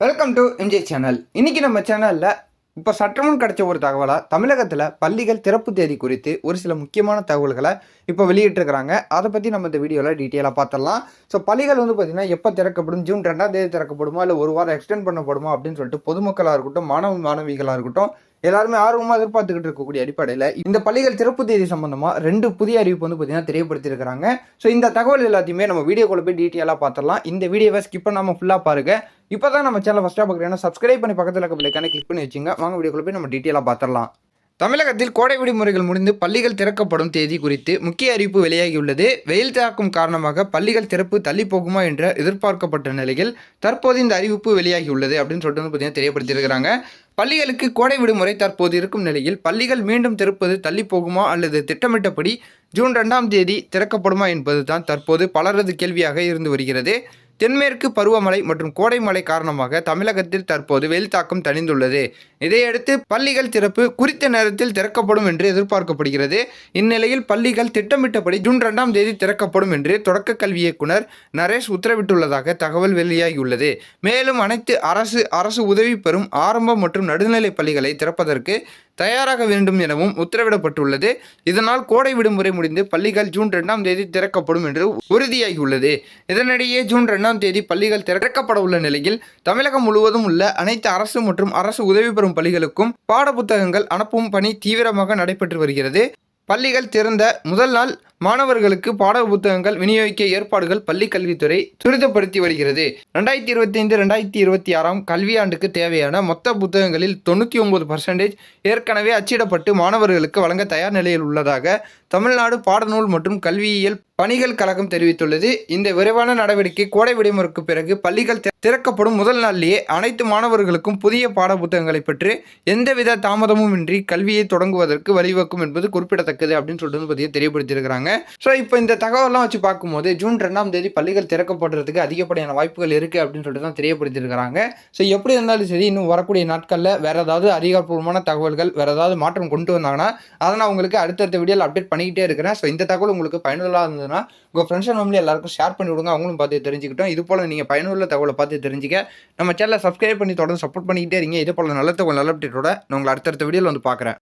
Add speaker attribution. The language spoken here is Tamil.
Speaker 1: வெல்கம் டு எம்ஜே சேனல் இன்றைக்கி நம்ம சேனலில் இப்போ சற்றமுன் கிடைச்ச ஒரு தகவலாக தமிழகத்தில் பள்ளிகள் திறப்பு தேதி குறித்து ஒரு சில முக்கியமான தகவல்களை இப்போ வெளியிட்டிருக்கிறாங்க. அதை பற்றி நம்ம இந்த வீடியோவில் டீட்டெயிலாக பார்த்துடலாம் ஸோ பள்ளிகள் வந்து பார்த்திங்கன்னா எப்போ திறக்கப்படும் ஜூன் ரெண்டாம் தேதி திறக்கப்படுமா? இல்லை ஒரு வாரம் எக்ஸ்டெண்ட் பண்ணப்படுமா? அப்படின்னு சொல்லிட்டு பொதுமக்களாக இருக்கட்டும் மாணவ மாணவிகளாக இருக்கட்டும் எல்லாருமே ஆர்வமாக எதிர்பார்த்துக்கிட்டு இருக்கக்கூடிய அடிப்படையில் இந்த பள்ளிகள் திறப்பு தேதி சம்பந்தமாக ரெண்டு புதிய அறிவிப்பு வந்து பார்த்தீங்கன்னா தெரியப்படுத்தியிருக்கிறாங்க. ஸோ இந்த தகவல் எல்லாத்தையுமே நம்ம வீடியோக்குள்ள போய் டீட்டெயிலாக பார்த்துடலாம் இந்த வீடியோவை ஸ்கிப் பண்ணாமல் ஃபுல்லாக பாருங்க. இப்போ தான் நம்ம சேனல் ஃபஸ்ட்டாக பார்க்குறீங்கன்னா சப்ஸ்கிரைப் பண்ணி பக்கத்தில் இருக்க பிள்ளைக்கான கிளிக் பண்ணி வச்சுங்க. வாங்க வீடியோக்குள்ள போய் நம்ம டீட்டெயிலாக பார்த்துடலாம் தமிழகத்தில் கோடை விடுமுறைகள் முடிந்து பள்ளிகள் திறக்கப்படும் தேதி குறித்து முக்கிய அறிவிப்பு வெளியாகியுள்ளது. வெயில் தாக்கும் காரணமாக பள்ளிகள் திறப்பு தள்ளி போகுமா என்ற எதிர்பார்க்கப்பட்ட நிலையில் தற்போது இந்த அறிவிப்பு வெளியாகியுள்ளது அப்படின்னு சொல்லிட்டு வந்து பார்த்தீங்கன்னா தெரியப்படுத்தியிருக்கிறாங்க. பள்ளிகளுக்கு கோடை விடுமுறை தற்போது இருக்கும் நிலையில் பள்ளிகள் மீண்டும் திறப்பது தள்ளி போகுமா அல்லது திட்டமிட்டபடி ஜூன் ரெண்டாம் தேதி திறக்கப்படுமா என்பது தான் தற்போது பலரது கேள்வியாக இருந்து வருகிறது. தென்மேற்கு பருவமழை மற்றும் கோடை மழை காரணமாக தமிழகத்தில் தற்போது வெயில் தாக்கம் தணிந்துள்ளது. இதையடுத்து பள்ளிகள் திறப்பு குறித்த நேரத்தில் திறக்கப்படும் என்று எதிர்பார்க்கப்படுகிறது. இந்நிலையில் பள்ளிகள் திட்டமிட்டபடி ஜூன் ரெண்டாம் தேதி திறக்கப்படும் என்று தொடக்க கல்வி இயக்குனர் நரேஷ் உத்தரவிட்டுள்ளதாக தகவல் வெளியாகியுள்ளது. மேலும் அனைத்து அரசு அரசு உதவி பெறும் ஆரம்ப மற்றும் நடுநிலை பள்ளிகளை திறப்பதற்கு தயாராக வேண்டும் எனவும் உத்தரவிடப்பட்டுள்ளது. இதனால் கோடை விடுமுறை முடிந்து பள்ளிகள் ஜூன் ரெண்டாம் தேதி திறக்கப்படும் என்று உறுதியாகியுள்ளது. இதனிடையே ஜூன் ரெண்டாம் தேதி பள்ளிகள் திறக்கப்பட உள்ள நிலையில் தமிழகம் முழுவதும் உள்ள அனைத்து அரசு மற்றும் அரசு உதவி பெறும் பள்ளிகளுக்கும் பாடப்புத்தகங்கள் அனுப்பும் பணி தீவிரமாக நடைபெற்று வருகிறது. பள்ளிகள் திறந்த முதல் நாள் மாணவர்களுக்கு பாட புத்தகங்கள் விநியோகிக்க ஏற்பாடுகள் பள்ளி கல்வித்துறை துரிதப்படுத்தி வருகிறது. ரெண்டாயிரத்தி இருபத்தி ஐந்து ரெண்டாயிரத்தி இருபத்தி ஆறாம் கல்வியாண்டுக்கு தேவையான மொத்த புத்தகங்களில் தொண்ணூற்றி ஒன்பது பர்சன்டேஜ் ஏற்கனவே அச்சிடப்பட்டு மாணவர்களுக்கு வழங்க தயார் நிலையில் உள்ளதாக தமிழ்நாடு பாடநூல் மற்றும் கல்வியியல் பணிகள் கழகம் தெரிவித்துள்ளது. இந்த விரைவான நடவடிக்கை கோடை விடுமுறைக்கு பிறகு பள்ளிகள் திறக்கப்படும் முதல் நாளிலேயே அனைத்து மாணவர்களுக்கும் புதிய பாட புத்தகங்களை பெற்று எந்தவித தாமதமும் இன்றி கல்வியை தொடங்குவதற்கு வழிவகுக்கும் என்பது குறிப்பிடத்தக்கது அப்படின்னு சொல்லிட்டு வந்து தெரியப்படுத்தியிருக்கிறாங்க. ஸோ இப்போ இந்த தகவலாம் வச்சு பார்க்கும்போது ஜூன் ரெண்டாம் தேதி பள்ளிகள் திறக்கப்படுறதுக்கு அதிகப்படியான வாய்ப்புகள் இருக்குது அப்படின்னு சொல்லிட்டு தான் தெரியப்படுத்தியிருக்கிறாங்க. ஸோ எப்படி இருந்தாலும் சரி இன்னும் வரக்கூடிய நாட்களில் வேறு ஏதாவது அதிகாரப்பூர்வமான தகவல்கள் வேறு ஏதாவது மாற்றம் கொண்டு வந்தாங்கன்னா அதை நான் உங்களுக்கு அடுத்தடுத்த வீடியோவில் அப்டேட் பண்ணிக்கிட்டே இருக்கிறேன். ஸோ இந்த தகவல் உங்களுக்கு பயனுள்ளதாக இருந்ததுன்னா உங்கள் ஃப்ரெண்ட்ஸ் அண்ட் ஃபேமிலி எல்லாருக்கும் ஷேர் பண்ணி விடுங்க. அவங்களும் பார்த்து தெரிஞ்சுக்கிட்டோம். இது போல் நீங்கள் பயனுள்ள தகவலை பார்த்து தெரிஞ்சுக்க நம்ம சேனலை சப்ஸ்கிரைப் பண்ணி தொடர்ந்து சப்போர்ட் பண்ணிக்கிட்டே இருங்க. இதே போல் நல்ல தகவல் நல்ல அப்டேட்டோட நான் உங்களை அடுத்தடுத்த வீடியோவில் வந்து பார்க்குறேன்.